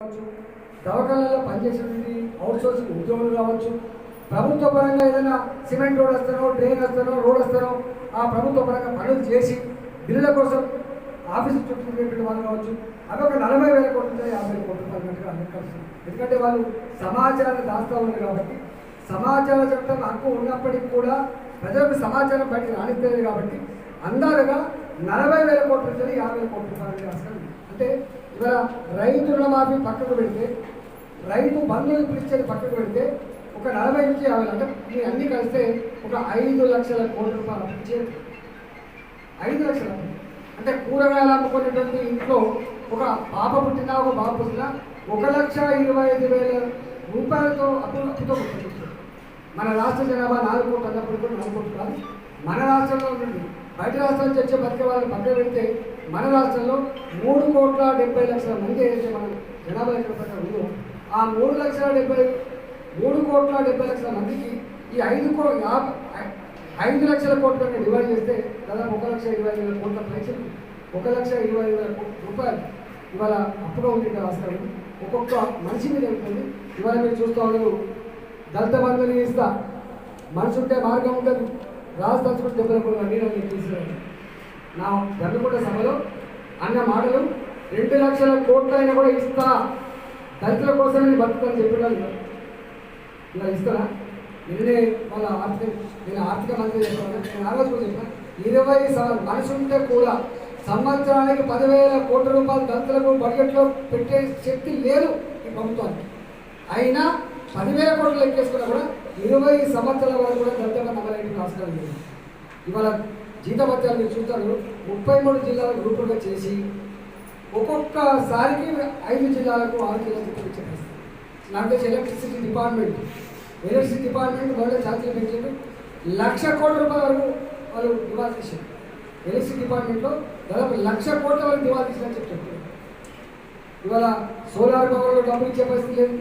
కావచ్చు. దవాఖానాలో పనిచేసేటువంటి out sourcing ఉద్యోగులు కావచ్చు. ప్రభుత్వ పరంగా ఏదైనా సిమెంట్ రోడ్ వస్తారో డ్రైన్ వస్తారో రోడ్ వస్తారో ఆ ప్రభుత్వ పరంగా పనులు చేసి బిల్లుల కోసం ఆఫీసు చుట్టూ వాళ్ళు కావచ్చు. అవి ఒక నలభై వేల కోట్ల యాభై వేల కోట్ల అన్నట్టుగా అందరికీ ఎందుకంటే వాళ్ళు సమాచారాన్ని దాస్తా ఉన్నారు కాబట్టి సమాచార చట్టం హక్కు ఉన్నప్పటికీ కూడా ప్రజలకు సమాచారం బయటకు రానిస్తలేదు కాబట్టి అందాలుగా నలభై వేల కోట్ల యాభై వేల కోట్ల రూపాయలు అంటే ఇవాళ రైతు రుణమాఫీ పక్కకు పెడితే రైతు బంధువులు పిలిచేది పక్కకు పెడితే ఒక నలభై నుంచి యాభై అంటే మీ అన్ని కలిస్తే ఒక ఐదు లక్షల కోట్ల రూపాయలు అప్పు ఇచ్చేది. ఐదు లక్షల అంటే కూరగాయలు అమ్ముకునేటువంటి ఇంట్లో ఒక పాప పుట్టినా ఒక బాబు పుట్టినా ఒక లక్ష ఇరవై ఐదు వేల రూపాయలతో అప్పులు అప్పుతో మన రాష్ట్ర జనాభా నాలుగు కోట్లు అన్నప్పుడు కూడా నాలుగు కోట్లు కాదు. మన రాష్ట్రంలో ఉంటుంది బయట రాష్ట్రాల నుంచి వచ్చే బతికే వాళ్ళని పక్కన పెడితే మన రాష్ట్రంలో మూడు కోట్ల డెబ్బై లక్షల మంది ఏదైతే మనం జనాభా లెక్కల ప్రకారం ఉందో ఆ మూడు లక్షల డెబ్బై మూడు కోట్ల డెబ్బై లక్షల మందికి ఈ ఐదు కో యాభై ఐదు లక్షల కోట్ల డివైడ్ చేస్తే దాదాపు ఒక లక్ష ఇరవై ఐదు వేల కోట్ల పైసలు ఒక లక్ష ఇరవై ఐదు వేల రూపాయలు ఇవాళ అప్పుగా ఉంది రాష్ట్రం ఒక్కొక్క మనిషి మీద ఉంటుంది. ఇవాళ మీరు చూస్తూ ఉన్నారు దళిత బంధువులు ఇస్తా మనిషి ఉంటే మార్గం ఉంటుంది రాజు తలుచుకుంటే దెబ్బలు కూడా నేను తీసుకురాను నా గంగకొండ సభలో అన్న మాటలు రెండు లక్షల కోట్లైనా అయినా కూడా ఇస్తా. దళితుల కోసం నేను బతుకుతాను చెప్పాను ఇలా ఇస్తారా? నిన్నే వాళ్ళ ఆర్థిక నేను ఆర్థిక మంత్రి చెప్పాను. నేను చెప్పాను. ఇరవై మనిషి ఉంటే కూడా సంవత్సరానికి పదివేల కోట్ల రూపాయలు దళితులకు బడ్జెట్లో పెట్టే శక్తి లేదు ఈ ప్రభుత్వానికి. అయినా పదివేల కోట్లు లెక్కేసుకున్నా కూడా ఇరవై సంవత్సరాల వరకు కూడా దళిత నమ్మలేని లేదు ఇవాళ జీతభత్యాలు మీరు చూస్తారు ముప్పై మూడు జిల్లాల గ్రూపులుగా చేసి ఒక్కొక్కసారికి ఐదు జిల్లాలకు ఆరు జిల్లాలకు జీతం ఇచ్చే ఎలక్ట్రిసిటీ డిపార్ట్మెంట్ ఎలక్ట్రిసిటీ డిపార్ట్మెంట్ వాళ్ళ ఛార్జీలు పెంచారు లక్ష కోట్ల రూపాయల వరకు వాళ్ళు దివాళ తీశారు ఎలక్ట్రిసిటీ డిపార్ట్మెంట్లో దాదాపు లక్ష కోట్ల వరకు దివాళ తీసినని చెప్పి ఇవాళ సోలార్ పవర్లో డబ్బులు ఇచ్చే పరిస్థితి లేదు.